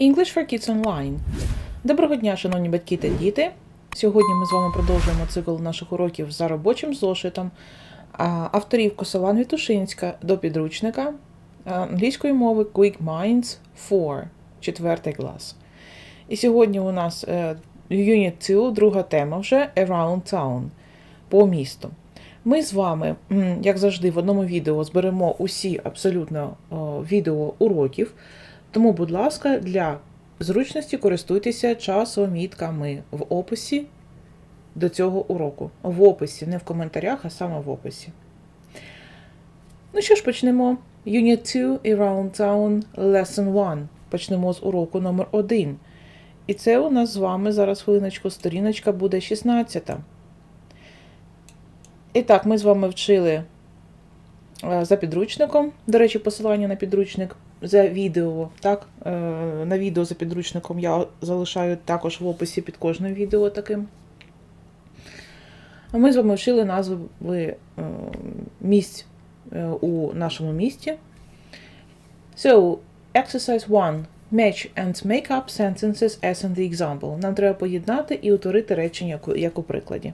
English for Kids Online. Доброго дня, шановні батьки та діти. Сьогодні ми з вами продовжуємо цикл наших уроків за робочим зошитом авторів Косован Вітушинська до підручника англійської мови Quick Minds 4, 4 клас. І сьогодні у нас е, Unit 2, друга тема вже Around Town по місту. Ми з вами, як завжди, в одному відео зберемо усі абсолютно відео уроків. Тому, будь ласка, для зручності користуйтеся часомітками в описі до цього уроку. В описі, не в коментарях, а саме в описі. Ну що ж, почнемо. Unit 2 Around Town Lesson 1. Почнемо з уроку номер 1. І це у нас з вами зараз хвилиночку, сторіночка буде 16. І так, ми з вами вчили е, за підручником. До речі, посилання на підручник за відео. Так, е, на відео за підручником я залишаю також в описі під кожним відео таким. Ми з вами вчили назви е, місць е, у нашому місті. So, exercise 1. Match and make up sentences as in the example. Нам треба поєднати і утворити речення, як у прикладі.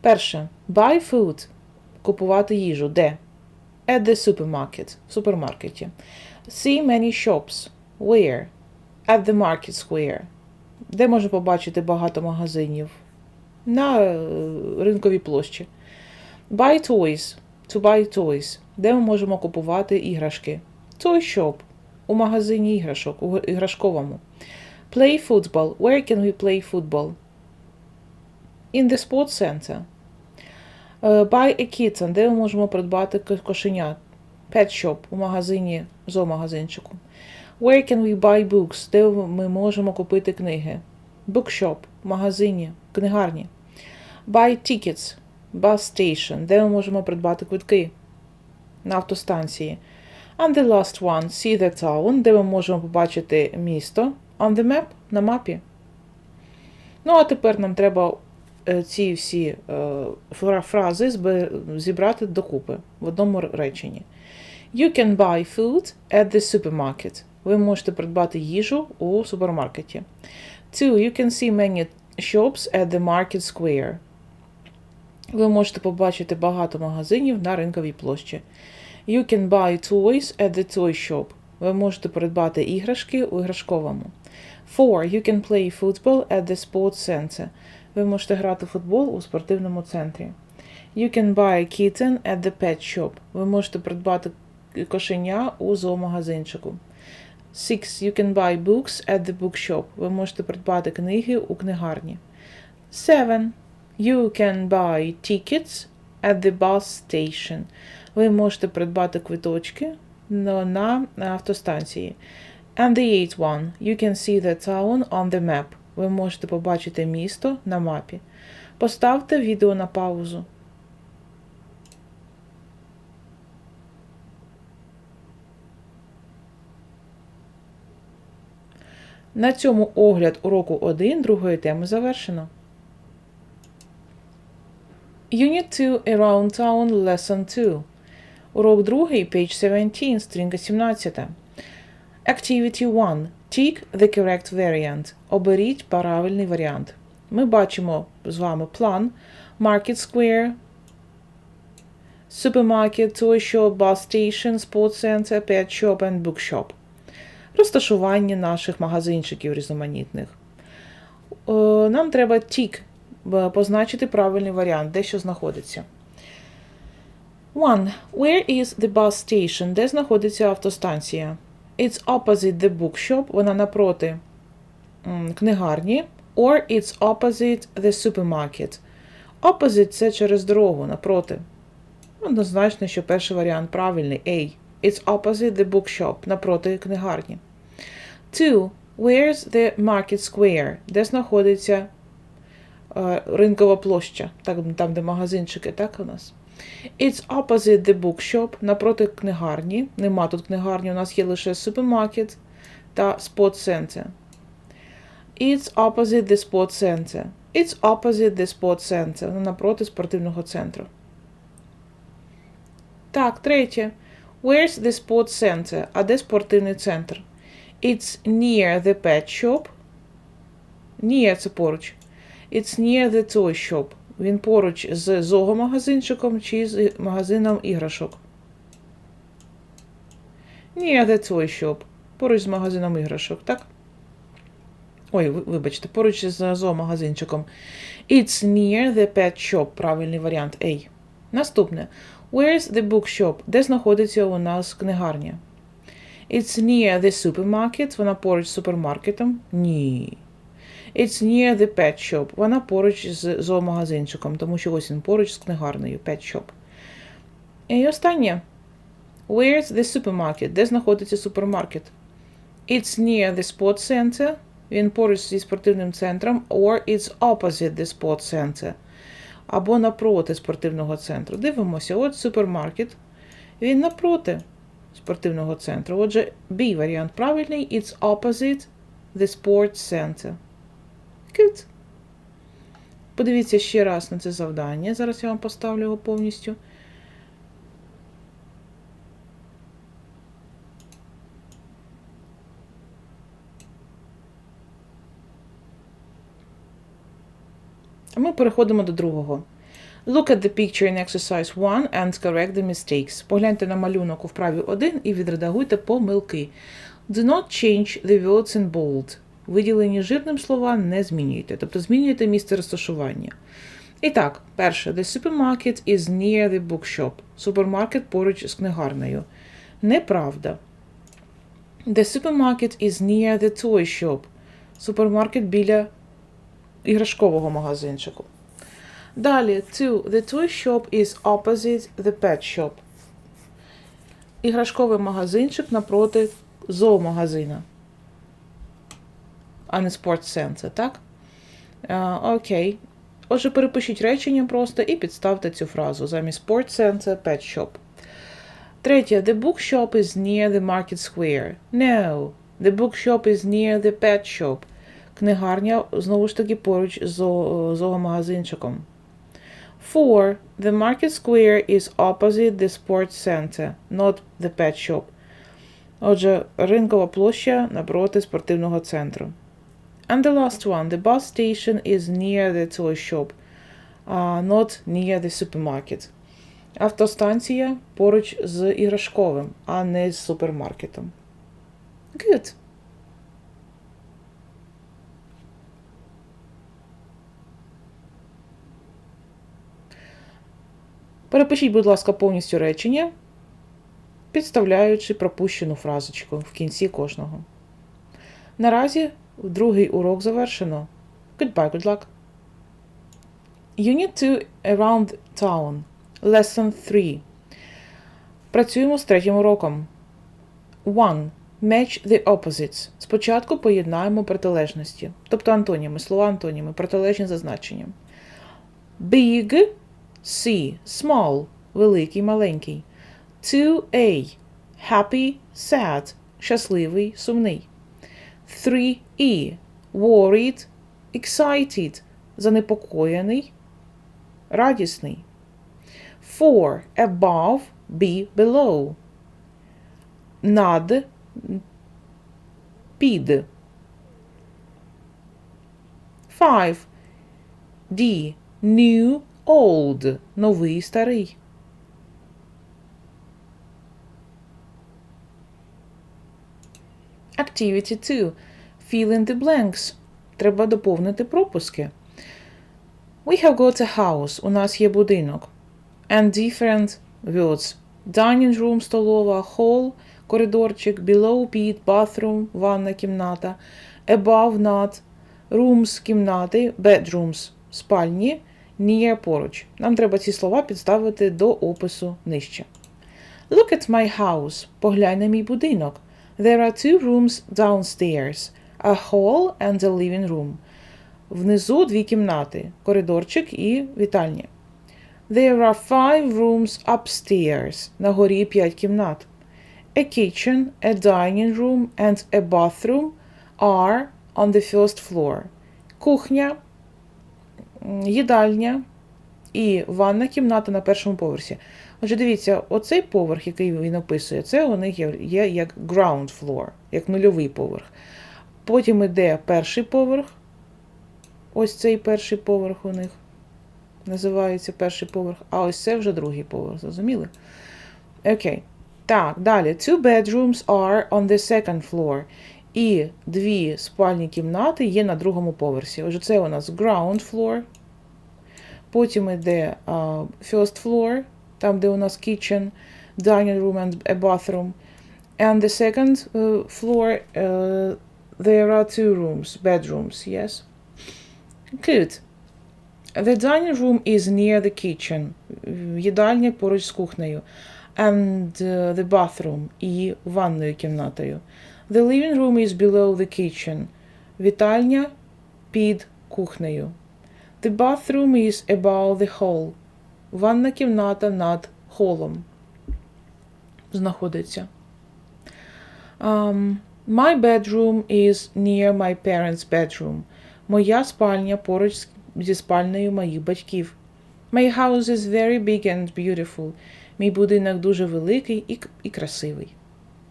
Перше. Buy food. Купувати їжу. Де? At the supermarket. В супермаркеті. See many shops. Where? At the market square. Де можна побачити багато магазинів? На е, ринковій площі. Buy toys. To buy toys. Де ми можемо купувати іграшки? Toy shop. У магазині іграшок, у іграшковому. Play football. Where can we play football? In the sports center. Е, Buy a kitten. Де ми можемо придбати ко- кошеня? Pet shop у магазині, зоомагазинчику. Where can we buy books? Де ми можемо купити книги? Bookshop магазині, книгарні. Buy tickets, bus station. Де ми можемо придбати квитки? На автостанції. And the last one, see the town, де ми можемо побачити місто. On the map, на мапі. Ну, а тепер нам треба е, ці всі е, фрази зібрати докупи в одному реченні. You can buy food at the supermarket. Ви можете придбати їжу у супермаркеті. Two, you can see many shops at the market square. Ви можете побачити багато магазинів на ринковій площі. You can buy toys at the toy shop. Ви можете придбати іграшки у іграшковому. Four, you can play football at the sports center. Ви можете грати в футбол у спортивному центрі. You can buy a kitten at the pet shop. Ви можете придбати кошеня у зоомагазинчику. Six, you can buy books at the bookshop. Ви можете придбати книги у книгарні. Seven, you can buy tickets at the bus station. Ви можете придбати квиточки на автостанції. And the eighth one, you can see the town on the map. Ви можете побачити місто на мапі. Поставте відео на паузу. На цьому огляд уроку 1 другої теми завершено. Unit 2 Around Town Lesson 2. Урок 2, page 17, сторінка 17. Activity 1. Tick the correct variant. Оберіть правильний варіант. Ми бачимо з вами план Market Square, Supermarket, Toy Shop, Bus Station, Sports Center, Pet Shop and Bookshop. Розташування наших магазинчиків різноманітних. Е, Нам треба тік позначити правильний варіант, де що знаходиться. One. Where is the bus station? Де знаходиться автостанція? It's opposite the bookshop. Вона напроти книгарні. Or it's opposite the supermarket. Opposite – це через дорогу, напроти. Однозначно, що перший варіант правильний. A. It's opposite the bookshop. Напроти книгарні. Two. Where's the market square? Де знаходиться е, ринкова площа? Так, там, де магазинчики, так у нас? It's opposite the bookshop. Напроти книгарні. Нема тут книгарні, у нас є лише супермаркет та sport center. It's opposite the sport center. It's opposite the sport center. Напроти спортивного центру. Так, третє. Where's the sport center? А де спортивний центр? It's near the pet shop. Near це поруч. It's near the toy shop. Він поруч з зоомагазинчиком чи з магазином іграшок. Near the toy shop. Поруч з магазином іграшок, так? Ой, вибачте, поруч з зоомагазинчиком. It's near the pet shop. Правильний варіант A. Наступне. Where's the bookshop? Де знаходиться у нас книгарня? It's near the supermarket. Вона поруч з супермаркетом? Ні. It's near the pet shop. Вона поруч з зоомагазинчиком, тому що ось він поруч з книгарнею. Pet shop. І останнє. Where's the supermarket? Де знаходиться супермаркет? It's near the sports center. Він поруч зі спортивним центром. Or it's opposite the sports center. Або напроти спортивного центру. Дивимося, от супермаркет. Він напроти спортивного центру. Отже, B варіант правильний. It's opposite the sports center. Good. Подивіться ще раз на це завдання. Зараз я вам поставлю його повністю. А ми переходимо до другого. Look at the picture in exercise 1 and correct the mistakes. Погляньте на малюнок у вправі 1 і відредагуйте помилки. Do not change the words in bold. Виділені жирним слова не змінюйте, тобто змінюйте місце розташування. І так, перше, the supermarket is near the bookshop. Супермаркет поруч з книгарнею. Неправда. The supermarket is near the toy shop. Супермаркет біля іграшкового магазинчику. Далі, two. The toy shop is opposite the pet shop. Іграшковий магазинчик напроти зоомагазина. А не спортцентр, так? А, окей. Отже, перепишіть речення просто і підставте цю фразу замість Center Pet Shop. Третє. The bookshop is near the market square. No. The bookshop is near the pet shop. Книгарня знову ж таки поруч з зоомагазинчиком. Four. The market square is opposite the sports center, not the pet shop. Отже, ринкова площа напроти спортивного центру. And the last one. The bus station is near the toy shop, uh, not near the supermarket. Автостанція поруч з іграшковим, а не з супермаркетом. Good. Перепишіть, будь ласка, повністю речення, підставляючи пропущену фразочку в кінці кожного. Наразі другий урок завершено. Goodbye, good luck. Unit 2 Around Town. Lesson 3. Працюємо з третім уроком. 1. Match the opposites. Спочатку поєднаємо протилежності, тобто антоніми, слова антоніми, протилежні за значенням. Big C. Small. Великий, маленький. 2A. Happy, sad. Щасливий, сумний. 3E. Worried, excited. Занепокоєний, радісний. 4. Above, be below. Над, під. 5. D. New, old. Новий, старий. Activity 2. Fill in the blanks. Треба доповнити пропуски. We have got a house. У нас є будинок. And different words. Dining room, столова, hall, коридорчик, below pit, bathroom, ванна кімната, above над, rooms, кімнати, bedrooms, спальні, near поруч. Нам треба ці слова підставити до опису нижче. Look at my house. Поглянь на мій будинок. There are two rooms downstairs. A hall and a living room. Внизу дві кімнати, коридорчик і вітальня. There are five rooms upstairs. На горі п'ять кімнат. A kitchen, a dining room and a bathroom are on the first floor. Кухня, їдальня і ванна кімната на першому поверсі. Отже, дивіться, оцей поверх, який він описує, це у них є, як ground floor, як нульовий поверх. Потім іде перший поверх. Ось цей перший поверх у них називається перший поверх, а ось це вже другий поверх, зрозуміли? Окей. Так, далі. Two bedrooms are on the second floor. І дві спальні кімнати є на другому поверсі. Отже, це у нас ground floor. Потім йде uh, first floor, там, де у нас kitchen, dining room and a bathroom. And the second uh, floor, uh, there are two rooms, bedrooms, yes? Good. The dining room is near the kitchen. Їдальня поруч з кухнею. And uh, the bathroom і ванною кімнатою. The living room is below the kitchen. Вітальня під кухнею. The bathroom is above the hall. Ванна кімната над холом знаходиться. Um, my bedroom is near my parents' bedroom. Моя спальня поруч зі спальнею моїх батьків. My house is very big and beautiful. Мій будинок дуже великий і, і красивий.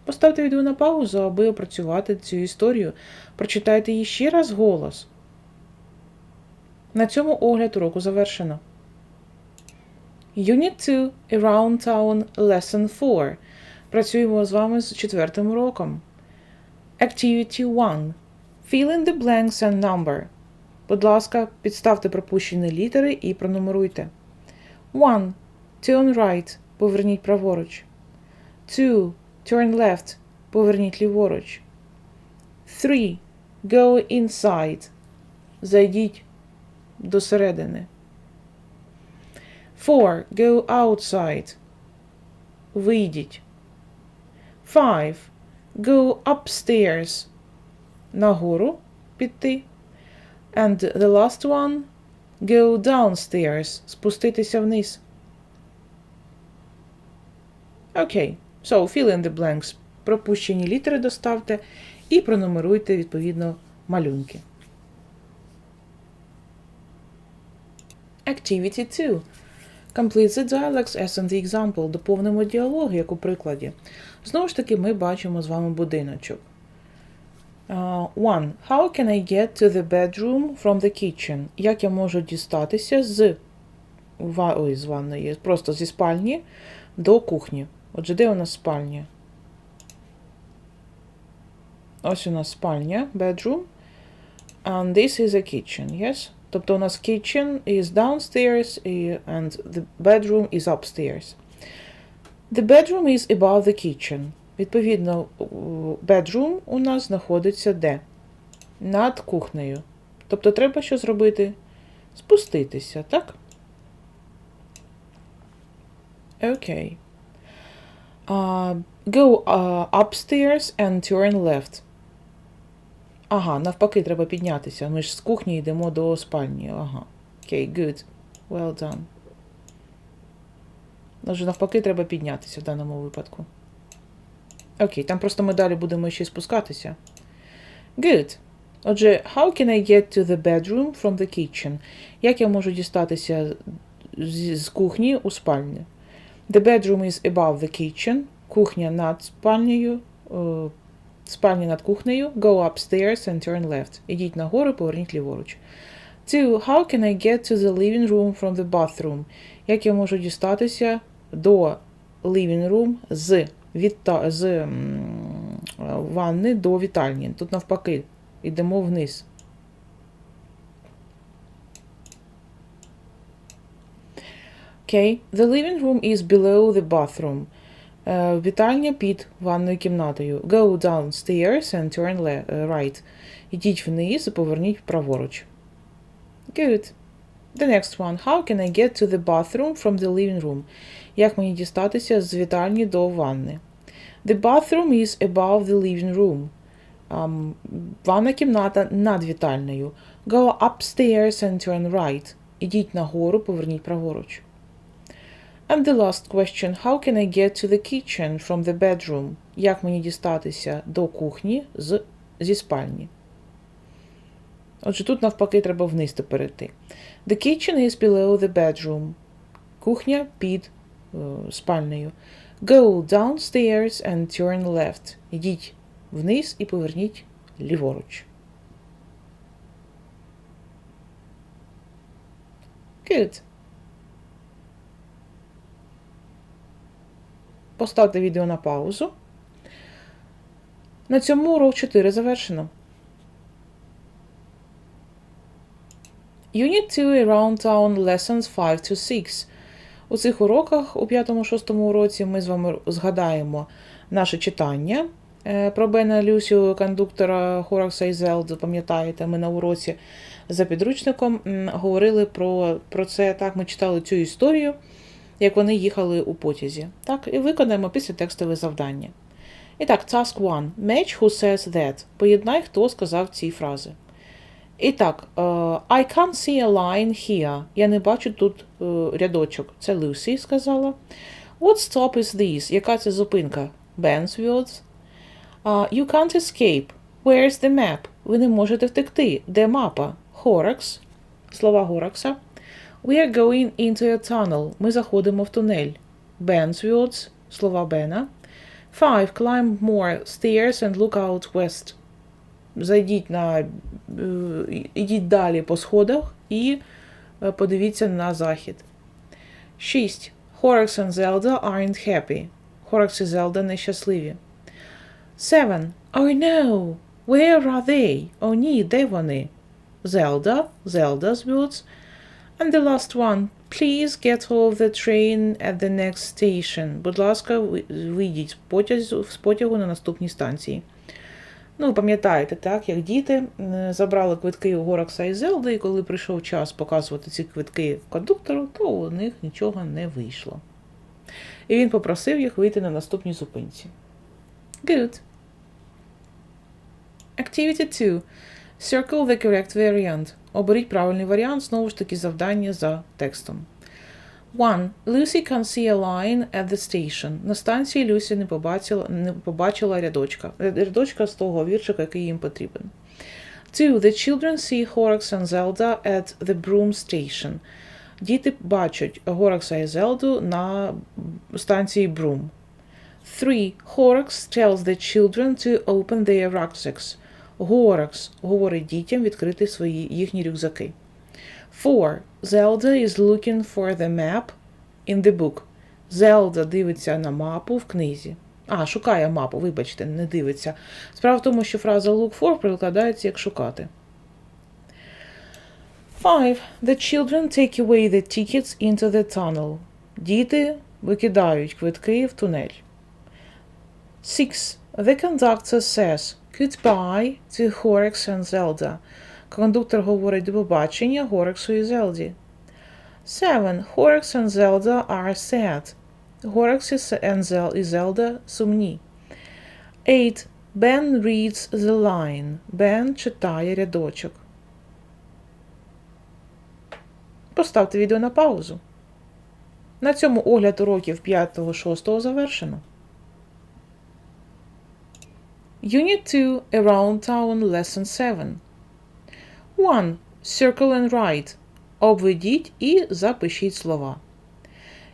Поставте відео на паузу, аби опрацювати цю історію. Прочитайте її ще раз голос. На цьому огляд уроку завершено. Unit 2 Around Town Lesson 4. Працюємо з вами з четвертим уроком. Activity 1. Fill in the blanks and number. Будь ласка, підставте пропущені літери і пронумеруйте. 1. Turn right. Поверніть праворуч. 2. Turn left. Поверніть ліворуч. 3. Go inside. Зайдіть до середини. 4. Go outside. Вийдіть. 5. Go upstairs. Нагору піти. And the last one. Go downstairs. Спуститися вниз. Окей. So, fill in the blanks. Пропущені літери доставте і пронумеруйте відповідно малюнки. Activity 2. Complete the dialogues as in the example. Доповнимо діалог, як у прикладі. Знову ж таки, ми бачимо з вами будиночок. Uh, one. How can I get to the bedroom from the kitchen? Як я можу дістатися з. Ой, з ванної, просто зі спальні до кухні. Отже, де у нас спальня? Ось у нас спальня, bedroom. And this is a kitchen, yes? Тобто у нас kitchen is downstairs and the bedroom is upstairs. The bedroom is above the kitchen. Відповідно, bedroom у нас знаходиться де? Над кухнею. Тобто треба що зробити? Спуститися, так? Окей. Go uh, upstairs and turn left. Ага, навпаки, треба піднятися. Ми ж з кухні йдемо до спальні. Ага. Окей, good. Well done. Отже, навпаки, треба піднятися в даному випадку. Окей, там просто ми далі будемо ще спускатися. Good. Отже, how can I get to the bedroom from the kitchen? Як я можу дістатися з, з кухні у спальню? The bedroom is above the kitchen. Кухня над спальнею. е, Спальня над кухнею. Go upstairs and turn left. Ідіть нагору, поверніть ліворуч. Two. How can I get to the living room from the bathroom? Як я можу дістатися до living room з, віта... з ванни до вітальні? Тут навпаки, йдемо вниз. Okay. The living room is below the bathroom. Е, Вітальня під ванною кімнатою. Go downstairs and turn le- е, right. Ідіть вниз і поверніть праворуч. Good. The next one. How can I get to the bathroom from the living room? Як мені дістатися з вітальні до ванни? The bathroom is above the living room. Um, ванна кімната над вітальною. Go upstairs and turn right. Ідіть нагору, поверніть праворуч. And the last question. How can I get to the kitchen from the bedroom? Як мені дістатися до кухні з, зі спальні? Отже, тут навпаки треба вниз перейти. The kitchen is below the bedroom. Кухня під е, спальнею. Go downstairs and turn left. Ідіть вниз і поверніть ліворуч. Good. Поставте відео на паузу. На цьому урок 4 завершено. Unit 2 Around Town Lessons 5 to 6. У цих уроках у 5-6 уроці ми з вами згадаємо наше читання е, про Бена Люсію, кондуктора Хоракса і Зелду. Пам'ятаєте, ми на уроці за підручником говорили про про це. Так, ми читали цю історію, як вони їхали у потязі. Так, І виконаємо після текстове завдання. І так, task 1. Match who says that. Поєднай, хто сказав ці фрази. І так, uh, I can't see a line here. Я не бачу тут uh, рядочок. Це Lucy сказала. What stop is this? Яка це зупинка? Ben's words. You can't escape. Where's the map? Ви не можете втекти. Де мапа? Horax. Слова Горакса. We are going into a tunnel. Ми заходимо в тунель. Ben's words. Слова Бена. Five. Climb more stairs and look out west зайдіть на ідіть далі по сходах і подивіться на захід. 6. Horrocks and Zelda aren't happy. Horrocks і Zelda нещасливі. 7. Oh no! Where are they? О ні, де вони? Zelda, Zelda's words. And the last one. Please get off the train at the next station. Будь ласка, вийдіть з потягу на наступній станції. Ну, пам'ятаєте, так, як діти забрали квитки у Горакса і Зелди, і коли прийшов час показувати ці квитки кондуктору, то у них нічого не вийшло. І він попросив їх вийти на наступній зупинці. Good. Activity 2. Circle the correct variant. Оберіть правильний варіант, знову ж таки, завдання за текстом. 1. Lucy can see a line at the station. На станції Люсі не побачила не побачила рядочка. Рядочка з того віршика, який їм потрібен. 2. The children see Horax and Zelda at the Broom station. Діти бачать Горакса і Зелду на станції Broom. 3. Horax tells the children to open their rucksacks. Горакс говорить дітям відкрити свої їхні рюкзаки. 4. Zelda is looking for the map in the book. Zelda дивиться на мапу в книзі. А, шукає мапу, вибачте, не дивиться. Справа в тому, що фраза look for перекладається як шукати. 5. The children take away the tickets into the tunnel. Діти викидають квитки в тунель. 6. The conductor says goodbye to Horax and Zelda. Кондуктор говорить до побачення Горексу і Зелді. 7. Horrocks and Zelda are sad. Horrocks і Zelda сумні. 8. Ben reads the line. Ben читає рядочок. Поставте відео на паузу. На цьому огляд уроків 5-6 завершено. Unit 2 Around Town Lesson 7 1. Circle and write. Обведіть і запишіть слова.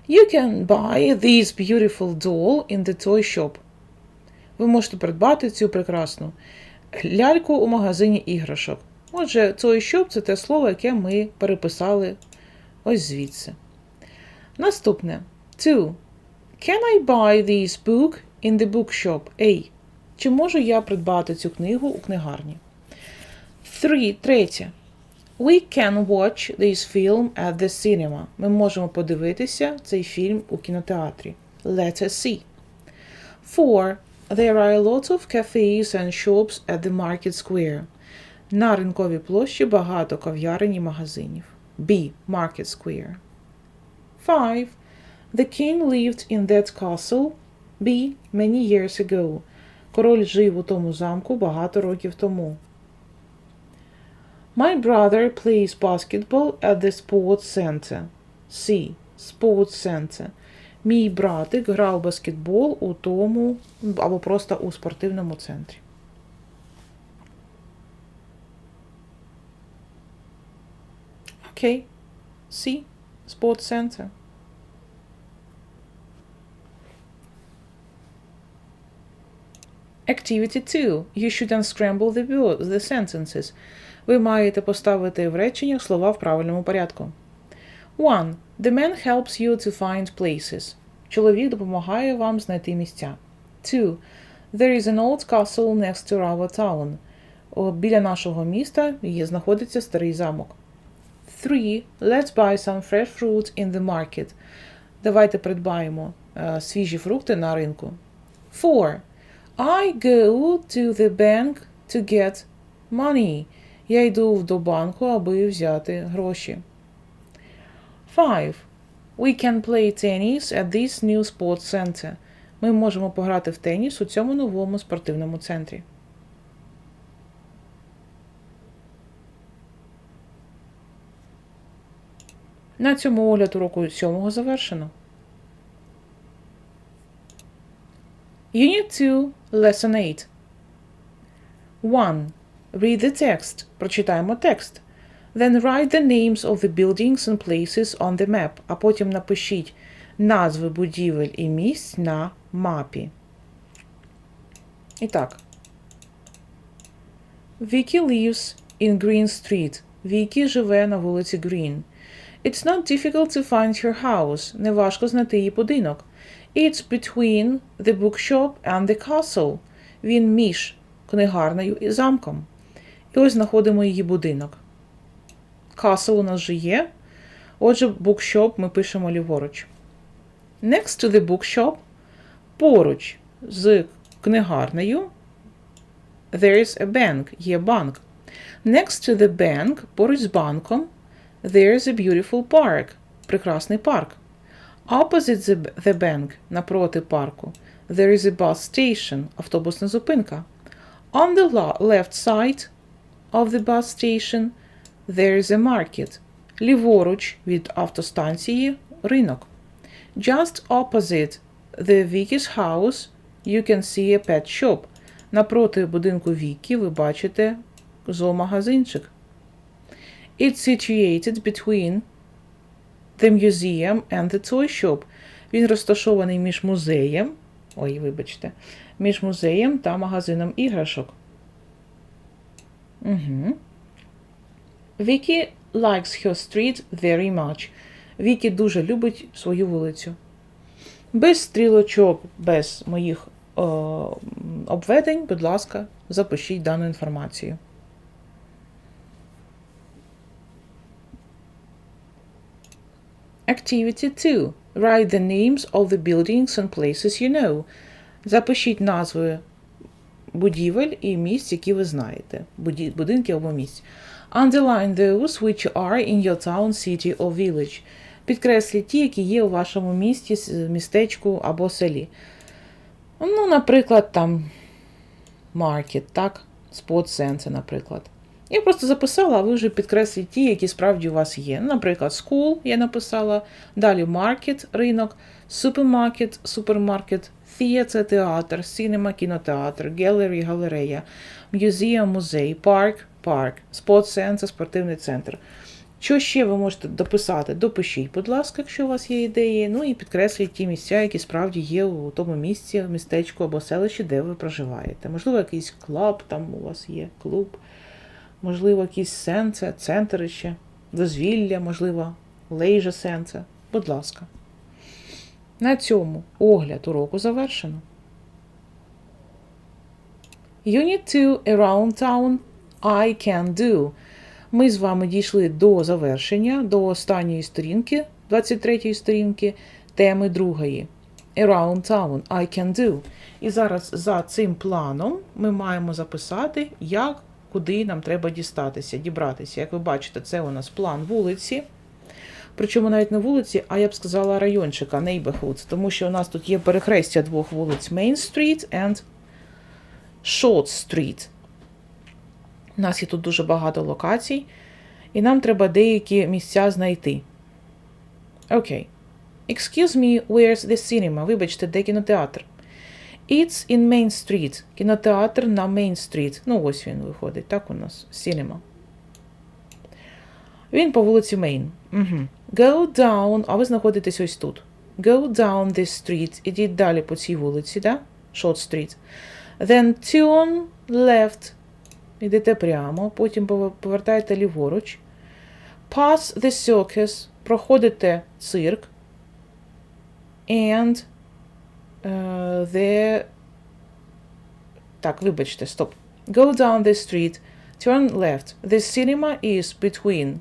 You can buy this beautiful doll in the toy shop. Ви можете придбати цю прекрасну ляльку у магазині іграшок. Отже, toy shop – це те слово, яке ми переписали ось звідси. Наступне. 2. Can I buy this book in the bookshop? A. Чи можу я придбати цю книгу у книгарні? Three, третє. We can watch this film at the cinema. Ми можемо подивитися цей фільм у кінотеатрі. Letter C. Four. There are a lot of cafes and shops at the market square. На ринковій площі багато кав'ярень і магазинів. B. Market Square. 5. The king lived in that castle. B. Many years ago. Король жив у тому замку багато років тому. My brother plays basketball at the sports center. C. Sports center. Мій братик грав баскетбол у тому або просто у спортивному центрі. Окей. C. Sports center. Activity 2. You should unscramble the, wo- the sentences. Ви маєте поставити в реченнях слова в правильному порядку. 1. The man helps you to find places. Чоловік допомагає вам знайти місця. 2. There is an old castle next to our town. Біля нашого міста є, знаходиться старий замок. 3. Let's buy some fresh fruit in the market. Давайте придбаємо е, свіжі фрукти на ринку. 4. I go to the bank to get money. Я йду до банку, аби взяти гроші. 5. We can play tennis at this new sports center. Ми можемо пограти в теніс у цьому новому спортивному центрі. На цьому огляд уроку сьомого завершено. Unit 2, Lesson 8. 1. Read the text. Прочитаємо текст. Then write the names of the buildings and places on the map. А потім напишіть назви будівель і місць на мапі. І так. Vicky lives in Green Street. Вікі живе на вулиці Green. It's not difficult to find her house. Неважко знайти її будинок. It's between the bookshop and the castle. Він між книгарнею і замком. І ось знаходимо її будинок. Castle у нас же є. Отже, bookshop ми пишемо ліворуч. Next to the bookshop, поруч з книгарнею, there is a bank, є банк. Next to the bank, поруч з банком, there is a beautiful park, прекрасний парк. Opposite the, the bank, напроти парку, there is a bus station, автобусна зупинка. On the la- left side of the bus station, there is a market. Ліворуч від автостанції ринок. Just opposite the Vicky's house, you can see a pet shop. Напроти будинку Вікі ви бачите зоомагазинчик. It's situated between the museum and the toy shop. Він розташований між музеєм. Ой, вибачте, між музеєм та магазином іграшок. Угу. Vicky likes her street very much. Вікі дуже любить свою вулицю. Без стрілочок, без моїх е, обведень, будь ласка, запишіть дану інформацію. Activity 2. Write the names of the buildings and places you know. Запишіть назви будівель і місць, які ви знаєте. Будинки або місць. Underline those which are in your town, city or village. Підкресліть ті, які є у вашому місті, містечку або селі. Ну, наприклад, там market, так? Center, наприклад. Я просто записала, а ви вже підкресліть ті, які справді у вас є. Наприклад, school я написала, далі market, ринок, supermarket, супермаркет, theater, театр, cinema, кінотеатр, gallery, галерея, museum, музей, park, парк, sport center, спортивний центр. Що ще ви можете дописати? Допишіть, будь ласка, якщо у вас є ідеї. Ну і підкресліть ті місця, які справді є у тому місці, містечку або селищі, де ви проживаєте. Можливо, якийсь клуб там у вас є, клуб, можливо, якийсь сенце, центр ще, дозвілля, можливо, лейжа сенце. Будь ласка. На цьому огляд уроку завершено. Unit 2 Around Town I Can Do. Ми з вами дійшли до завершення, до останньої сторінки, 23-ї сторінки, теми другої. Around Town I Can Do. І зараз за цим планом ми маємо записати, як, куди нам треба дістатися, дібратися. Як ви бачите, це у нас план вулиці. Причому навіть не вулиці, а я б сказала райончика, neighborhood, тому що у нас тут є перехрестя двох вулиць Main Street and Short Street. У нас є тут дуже багато локацій, і нам треба деякі місця знайти. Окей. Excuse me, where's the cinema? Вибачте, де кінотеатр? It's in Main Street. Кінотеатр на Main Street. Ну, ось він виходить, так у нас. Cinema. Він по вулиці Main. Угу. Go down, а ви знаходитесь ось тут. Go down this street. Ідіть далі по цій вулиці, да? Short Street. Then turn left. Йдете прямо, потім повертаєте ліворуч. Pass the circus. Проходите цирк. And the... Так, вибачте, стоп. Go down the street. Turn left. The cinema is between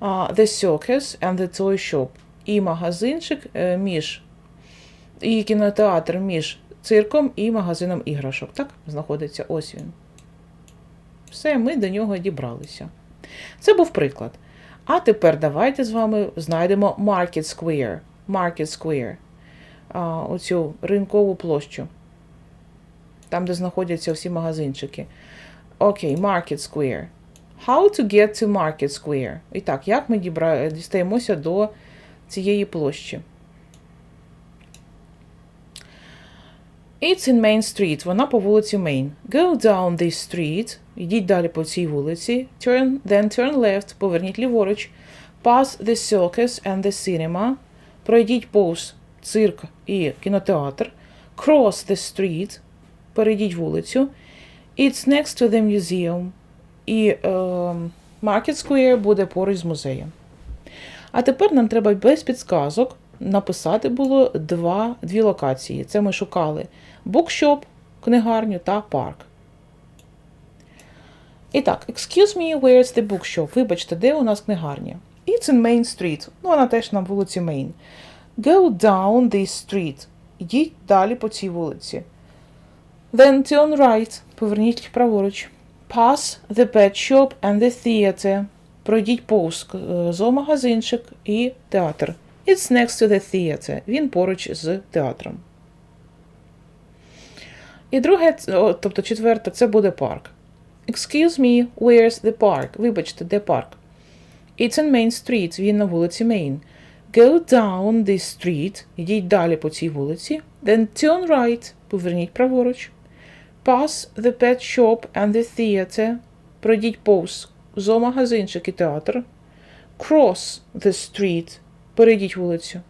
uh, the circus and the toy shop. І магазинчик е, між і кінотеатр між цирком і магазином іграшок. Так, знаходиться ось він. Все, ми до нього дібралися. Це був приклад. А тепер давайте з вами знайдемо Market Square. Market Square. А, оцю ринкову площу. Там, де знаходяться всі магазинчики. Окей, Market Square. How to get to Market Square. І так, як ми дібра... дістаємося до цієї площі? It's in Main Street. Вона по вулиці Main. Go down this street. Йдіть далі по цій вулиці. Turn, then turn left. Поверніть ліворуч. Pass the circus and the cinema. Пройдіть повз цирк і кінотеатр. Cross the street. Перейдіть вулицю. It's next to the museum. І е, Market Square буде поруч з музеєм. А тепер нам треба без підсказок написати було два, дві локації. Це ми шукали букшоп, книгарню та парк. І так, excuse me, where's the bookshop? Вибачте, де у нас книгарня? It's in Main Street. Ну, вона теж на вулиці Main. Go down this street. Ідіть далі по цій вулиці. Then turn right. Поверніть праворуч. Pass the pet shop and the theater. Пройдіть повз е, зоомагазинчик і театр. It's next to the theater. Він поруч з театром. І друге, тобто четверте, це буде парк. Excuse me, where's the park? Вибачте, де парк? It's on Main Street. Він на вулиці Main. Go down this street. Йдіть далі по цій вулиці. Then turn right. Поверніть праворуч. Pass the pet shop and the theater. Пройдіть повз зоомагазинчик і театр. Cross the street. Перейдіть вулицю.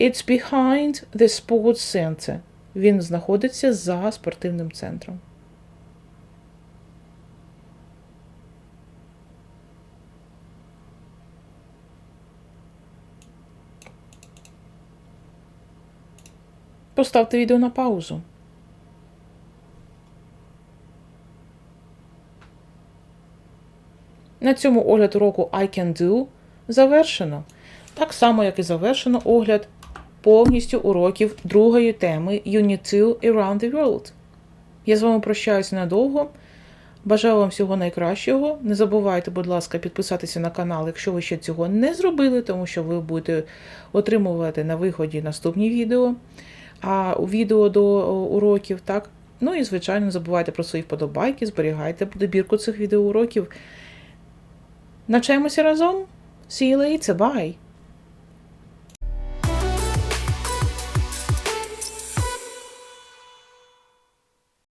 It's behind the sports center. Він знаходиться за спортивним центром. Поставте відео на паузу. На цьому огляд уроку I can do завершено. Так само, як і завершено огляд повністю уроків другої теми Unit 2 Around the World. Я з вами прощаюся надовго. Бажаю вам всього найкращого. Не забувайте, будь ласка, підписатися на канал, якщо ви ще цього не зробили, тому що ви будете отримувати на виході наступні відео, а у відео до уроків, так? Ну і, звичайно, не забувайте про свої вподобайки, зберігайте добірку цих відеоуроків. Навчаємося разом. See you later. Bye.